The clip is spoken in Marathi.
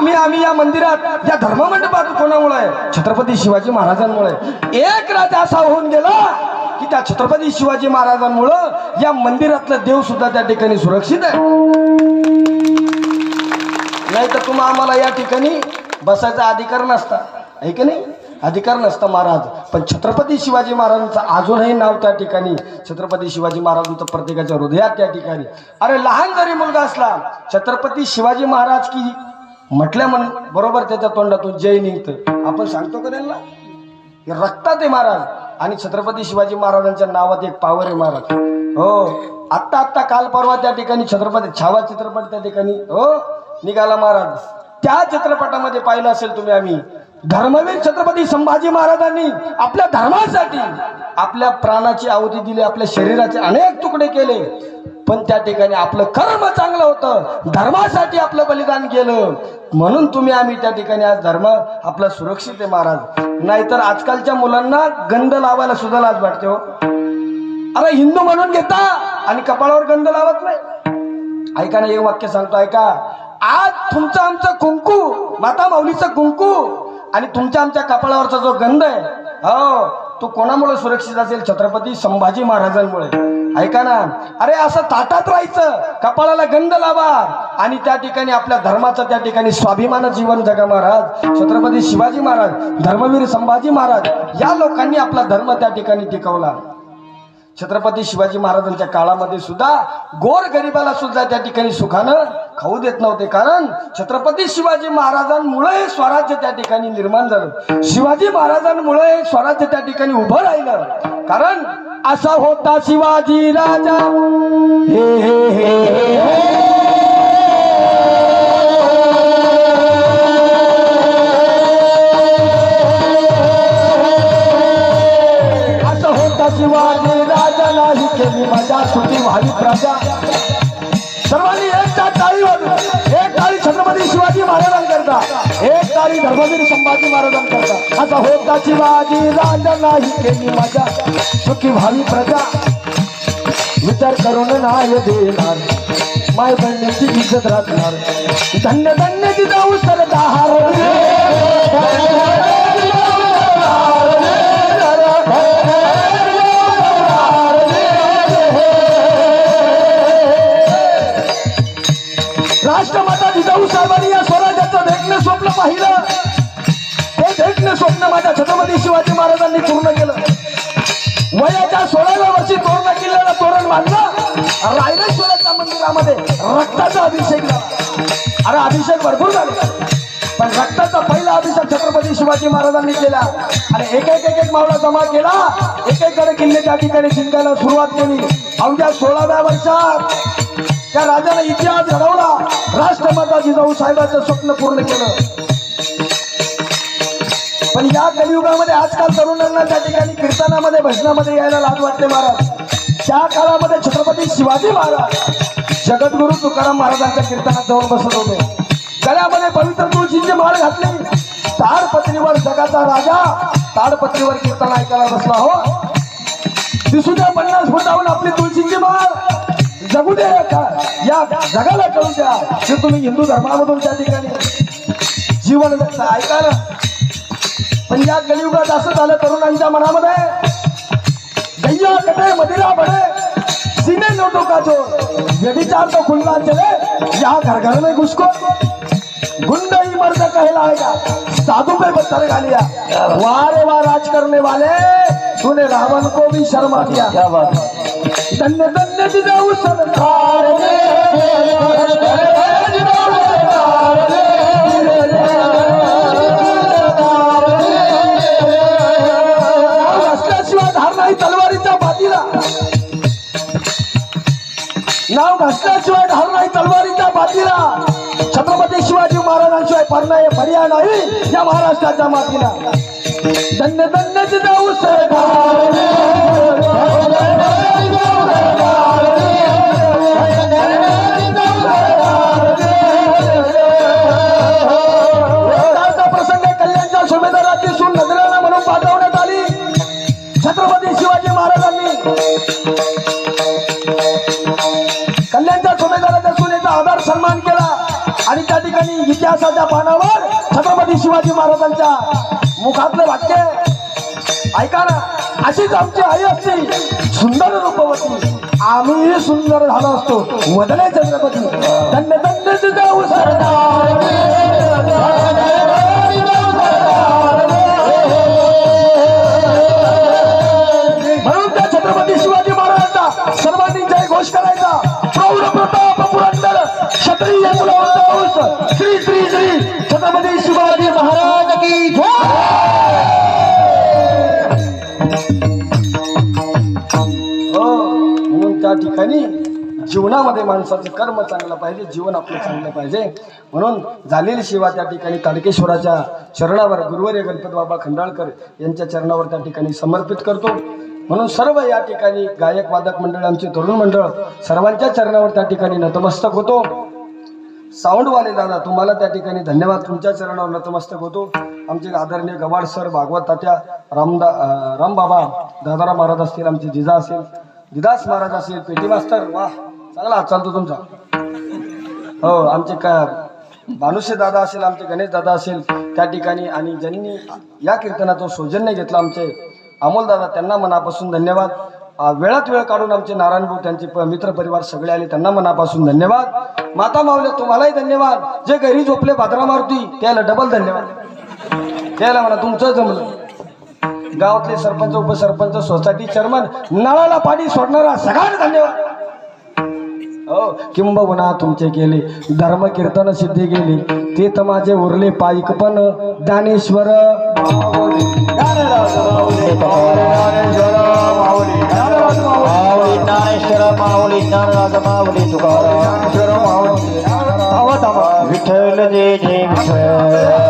तुम्ही आम्ही या मंदिरात या धर्ममंडपात कोणामुळे आहे? छत्रपती शिवाजी महाराजांमुळे. एक राजा असा होऊन गेला की त्या छत्रपती शिवाजी महाराजांमुळं या मंदिरातलं देव सुद्धा त्या ठिकाणी सुरक्षित आहे. नाही तर तुम्हा आम्हाला या ठिकाणी बसायचा अधिकार नसता. आहे की नाही? अधिकार नसता महाराज. पण छत्रपती शिवाजी महाराजांचं अजूनही नाव त्या ठिकाणी छत्रपती शिवाजी महाराजांचं प्रत्येकाच्या हृदयात त्या ठिकाणी. अरे लहान जरी मुलगा असला छत्रपती शिवाजी महाराज की म्हटल्या म्हण बरोबर त्याच्या तोंडातून जय निघतं. आपण सांगतो का त्यांना? रक्तात आहे महाराज. आणि छत्रपती शिवाजी महाराजांच्या नावात एक पावर आहे महाराज. हो आत्ता आत्ता काल परवा त्या ठिकाणी छत्रपती छावा चित्रपट त्या ठिकाणी हो निघाला महाराज. त्या चित्रपटामध्ये पाहिलं असेल तुम्ही आम्ही. धर्मवीर छत्रपती संभाजी महाराजांनी आपल्या धर्मासाठी आपल्या प्राणाची आहुती दिली आपल्या शरीराचे अनेक तुकडे केले. पण त्या ठिकाणी आपलं कर्म चांगलं होतं. धर्मासाठी आपलं बलिदान केलं म्हणून तुम्ही आम्ही त्या ठिकाणी आज धर्म आपला सुरक्षित आहे महाराज. नाहीतर आजकालच्या मुलांना गंध लावायला सुद्धा लाज वाटते हो. अरे हिंदू म्हणून घेता आणि कपाळावर गंध लावत नाही. ऐका ना एक वाक्य सांगतो ऐका. आज तुमचं आमचं कुंकू माता माऊलीचं कुंकू आणि तुमच्या आमच्या कपाळावरचा जो गंध आहे हो तो कोणामुळे सुरक्षित असेल? छत्रपती संभाजी महाराजांमुळे. ऐका ना. अरे असं ताटात राहायचं. कपाळाला गंध लावा. आणि त्या ठिकाणी आपल्या धर्माचं त्या ठिकाणी स्वाभिमान जीवन जगा महाराज. छत्रपती शिवाजी महाराज धर्मवीर संभाजी महाराज या लोकांनी आपला धर्म त्या ठिकाणी टिकवला. छत्रपती शिवाजी महाराजांच्या काळामध्ये सुद्धा गोर गरिबाला सुद्धा त्या ठिकाणी सुखानं खाऊ देत नव्हते. कारण छत्रपती शिवाजी महाराजांमुळे हे स्वराज्य त्या ठिकाणी निर्माण झालं. शिवाजी महाराजांमुळे हे स्वराज्य त्या ठिकाणी उभं राहिलं. कारण असा होता शिवाजी राजा. हे हे हे हे असं होता शिवाजी राजा नाही केली मजा सुटी व्हावी प्रजा. छत्रपती शिवाजी महाराजांकरता एक तारी धर्मवीर संभाजी महाराजांकरता असा होता शिवाजी राजा नाही केली माझ्या. सुखी व्हावी प्रजा. विचार करून नाही देणार. माय बहिणीची इज्जत राहणार धन्य धन्य जिजाऊ सरदार साहेबांनी या स्वराज्याचं देखणं स्वप्न पाहिलं. ते देखणं स्वप्न माझ्या छत्रपती शिवाजी महाराजांनी पूर्ण केलं. वयाच्या सोळाव्या वर्षी तोरणा किल्ल्याला तोरण बांधलं. रायरेश्वराच्या मंदिरामध्ये रक्ताचा अभिषेक झाला. अरे अभिषेक भरपूर झाले. पण रक्ताचा पहिला अभिषेक छत्रपती शिवाजी महाराजांनी केला. आणि एक एक एक एक मावळा जमा केला. एक एक किल्ले त्या ठिकाणी जिंकायला सुरुवात केली. अवघ्या सोळाव्या वर्षात त्या राजाला इतिहास घडवला. राष्ट्रमाता जिजाऊ साहेबांचं स्वप्न पूर्ण केलं. पण या कलियुगामध्ये आजकाल तरुणांना त्या ठिकाणी कीर्तनामध्ये भजनामध्ये यायला लाज वाटते महाराज. त्या काळामध्ये छत्रपती शिवाजी महाराज जगद्गुरु तुकाराम महाराजांच्या कीर्तनात जाऊन बसत होते. गळ्यामध्ये पवित्र तुळशीची माळ घातले. ताडपत्रीवर जगाचा राजा ताडपत्रीवर कीर्तन ऐकायला बसला हो. दिसू द्या पन्नास फुटाहून आपली तुळशीची माळ. जगू दे का या जगाला कळू द्या. की तुम्ही हिंदू धर्मामधून त्या ठिकाणी जीवन जगता ना पण या गलियुगात असं झालं तरुणांच्या मनामध्ये गैया कटे मदिरा बडे सीने लोटो का जो व्यभिचार तो खुलना चले या घर घर में घुसको गुंड ही मर्द कहलाएगा साधु पे पत्थर खा लिया वाह रे वाह राज करने वाले तूने रावण को भी शर्मा दिया. क्या बात धन्य धन्य जिजाऊ सरकार असल्याशिवाय धार नाही तलवारीच्या बाजीला. नाव घासल्याशिवाय धार नाही तलवारीच्या बाजीला. छत्रपती शिवाजी महाराजांशिवाय पर्याय पर्याय नाही या महाराष्ट्राच्या मातीला. धन्य धन्य जिजाऊ सरकार छत्रपती शिवाजी महाराजांनी कल्याणच्या सुमेदाराच्या सुनेचा आदर सन्मान केला आणि त्या ठिकाणी इतिहासाच्या पानावर छत्रपती शिवाजी महाराजांच्या मुखातलं वाक्य ऐका ना अशीच आमची आई असती सुंदर रूपवती आम्ही सुंदर झालो असतो वदले छत्रपती धन्य धन्य तुझा जीवनामध्ये माणसाचं कर्म चांगलं पाहिजे जीवन आपलं चांगलं पाहिजे. म्हणून झालेली शिवा त्या ठिकाणी ताडकेश्वराच्या चरणावर गुरुवर्य गणपत बाबा खंडाळकर यांच्या चरणावर त्या ठिकाणी समर्पित करतो. म्हणून सर्व या ठिकाणी गायक वादक मंडळ आमचे तरुण मंडळ सर्वांच्या चरणावर त्या ठिकाणी नतमस्तक होतो. साऊंडवाले दादा तुम्हाला त्या ठिकाणी धन्यवाद. तुमच्या चरणावर नतमस्तक होतो. आमचे आदरणीय गवाड सर भागवत तात्या रामदा रामबाबा दादाराम महाराज असतील आमचे जिजा असेल जिदास महाराज असेल पेटी मास्तर वा चांगला हात चालतो तुमचा. हो आमचे का भानुसे दादा असेल आमचे गणेश दादा असेल त्या ठिकाणी आणि ज्यांनी या कीर्तनाचं सौजन्य घेतलं आमचे अमोल दादा त्यांना मनापासून धन्यवाद. वेळात वेळ काढून आमचे नारायण भाऊ त्यांचे प- मित्र परिवार सगळे आले त्यांना मनापासून धन्यवाद. माता माऊले तुम्हालाही धन्यवाद. जे घरी झोपले भाद्रा मारुती त्याला डबल धन्यवाद. त्याला म्हणा तुमचं जमलं. गावातले सरपंच उपसरपंच सोसायटी चेअरमन नळाला पाणी सोडणारा सगळ्यांना धन्यवाद. किंबहुना तुमचे केले धर्म कीर्तन सिद्धी गेली ते तर माझे उरले पायिक पण ज्ञानेश्वर विठ्ठल जय जय विठ्ठल.